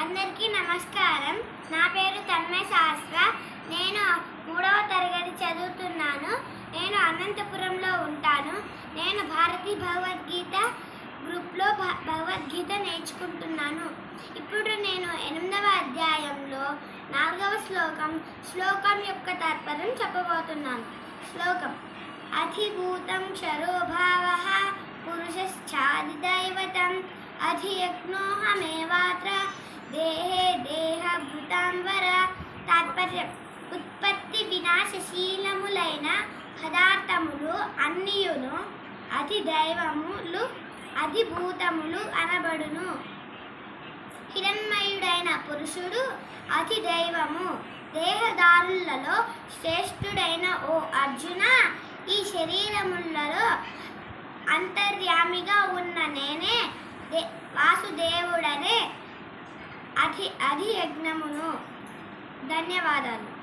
అందరికీ నమస్కారం. నా పేరు తన్మయ శాస్త్ర. నేను మూడవ తరగతి చదువుతున్నాను. నేను అనంతపురంలో ఉంటాను. నేను భారతీ భగవద్గీత గ్రూప్లో భ- భగవద్గీత నేర్చుకుంటున్నాను. ఇప్పుడు నేను ఎనిమిదవ అధ్యాయంలో నాలుగవ శ్లోకం శ్లోకం యొక్క తాత్పర్యం చెప్పబోతున్నాను. శ్లోకం. అధిభూతం క్షరోభావ పురుషశ్చాదిదైవతం. అధియజ్ఞోహమేవాత్ర. సంవర తాత్పర్యం ఉత్పత్తి వినాశశీలములైన పదార్థములు అన్నియును అతి దైవములు అధిభూతములు అనబడును. హిరణ్మయుడైన పురుషుడు అతి దైవము దేహదారులలో శ్రేష్ఠుడైన ఓ అర్జున ఈ శరీరములలో అంతర్యామిగా ఉన్న నేనే అది యజ్ఞమును. అధియజ్ఞమును ధన్యవాదాలు.